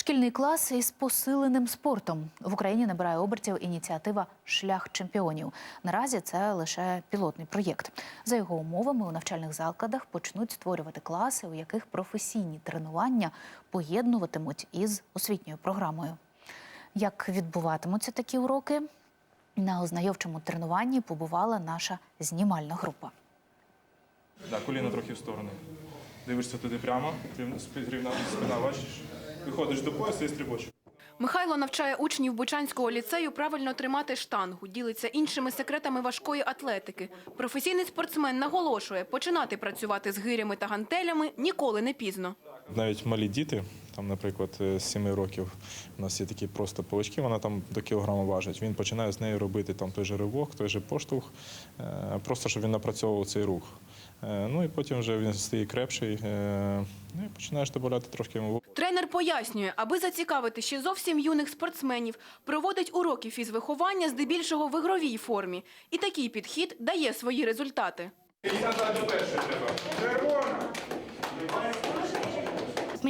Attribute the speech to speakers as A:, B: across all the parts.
A: Шкільний клас із посиленим спортом в Україні набирає обертів ініціатива Шлях чемпіонів. Наразі це лише пілотний проєкт. За його умовами у навчальних закладах почнуть створювати класи, у яких професійні тренування поєднуватимуть із освітньою програмою. Як відбуватимуться такі уроки? На ознайовчому тренуванні побувала наша знімальна група.
B: Да, коліна трохи в сторони. Дивишся туди прямо, рівно, спина, бачиш? Виходиш до пояса і стрибочок.
C: Михайло навчає учнів Бучанського ліцею правильно тримати штангу, ділиться іншими секретами важкої атлетики. Професійний спортсмен наголошує, починати працювати з гирями та гантелями ніколи не пізно.
B: Навіть малі діти, там, наприклад, е, з 7 років, у нас є такі просто палички, вона там до кілограма важить. Він починає з нею робити там той же ривок, той же поштовх, е, просто щоб він напрацьовував цей рух. Е, Ну і потім вже він стає крепший, е, ну і починаєш додати трошки йому
C: Тренер пояснює, аби зацікавити ще зовсім юних спортсменів, проводить уроки фізвиховання здебільшого в ігровій формі. І такий підхід дає свої результати.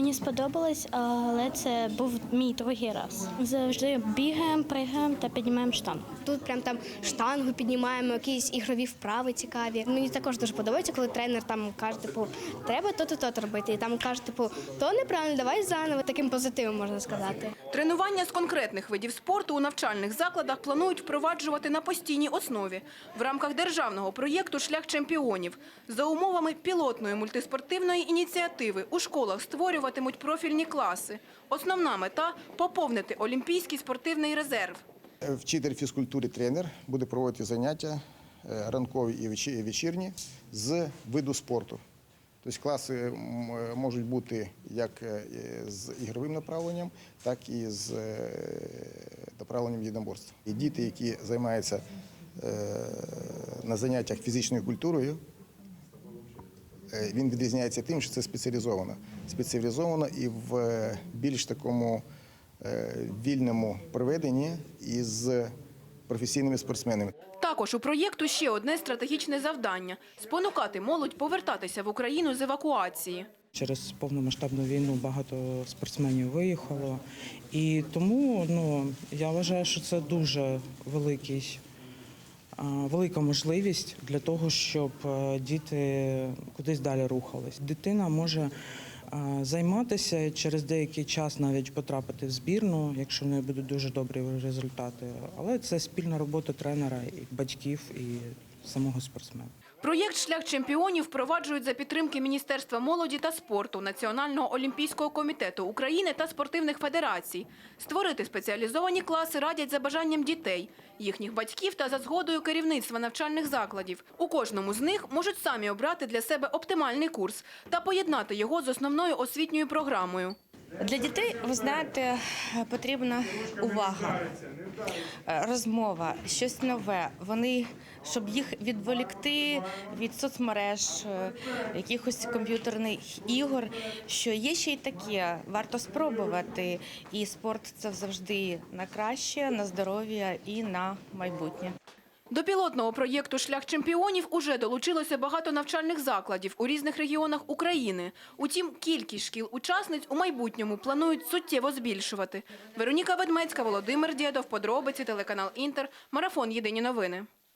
D: Мені сподобалось, але це був мій другий раз. Завжди бігаємо, пригаємо та піднімаємо штангу.
E: Тут прям там штангу піднімаємо, якісь ігрові вправи цікаві. Мені також дуже подобається, коли тренер там каже, типу, треба то-то то робити. І там каже, типу, то неправильно, давай заново. Таким позитивом можна сказати.
C: Тренування з конкретних видів спорту у навчальних закладах планують впроваджувати на постійній основі в рамках державного проєкту Шлях чемпіонів за умовами пілотної мультиспортивної ініціативи у школах створюватимуть профільні класи. Основна мета поповнити олімпійський спортивний резерв.
F: Вчитель фізкультури тренер буде проводити заняття е, ранкові і вечірні з виду спорту. Тобто класи е, можуть бути як е, з ігровим направленням, так і з е, направленням єдиноборства. І діти, які займаються е, на заняттях фізичною культурою, Е, Він відрізняється тим, що це спеціалізовано. Спеціалізовано і в е, більш такому е, вільному проведенні із професійними спортсменами.
C: Також у проєкту ще одне стратегічне завдання – спонукати молодь повертатися в Україну з евакуації.
G: Через повномасштабну війну багато спортсменів виїхало, і тому ну я вважаю, що це дуже великий, велика можливість для того, щоб е, діти кудись далі рухались. Дитина може займатися через деякий час навіть потрапити в збірну, якщо в неї будуть дуже добрі результати. Але це спільна робота тренера, і батьків і самого спортсмена.
C: Проєкт «Шлях чемпіонів» впроваджують за підтримки Міністерства молоді та спорту, Національного олімпійського комітету України та спортивних федерацій. Створити спеціалізовані класи радять за бажанням дітей, їхніх батьків та за згодою керівництва навчальних закладів. У кожному з них можуть самі обрати для себе оптимальний курс та поєднати його з основною освітньою програмою.
H: Для дітей, ви знаєте, потрібна увага, е, розмова, щось нове. Вони, щоб їх відволікти від соцмереж, е, якихось комп'ютерних ігор, що є ще й таке, варто спробувати. І спорт це завжди на краще, на здоров'я і на майбутнє.
C: До пілотного проєкту «Шлях чемпіонів» уже долучилося багато навчальних закладів у різних регіонах України. Утім, кількість шкіл-учасниць у майбутньому планують суттєво збільшувати. Вероніка Ведмецька, Володимир Дєдов, подробиці, телеканал «Інтер», марафон «Єдині новини».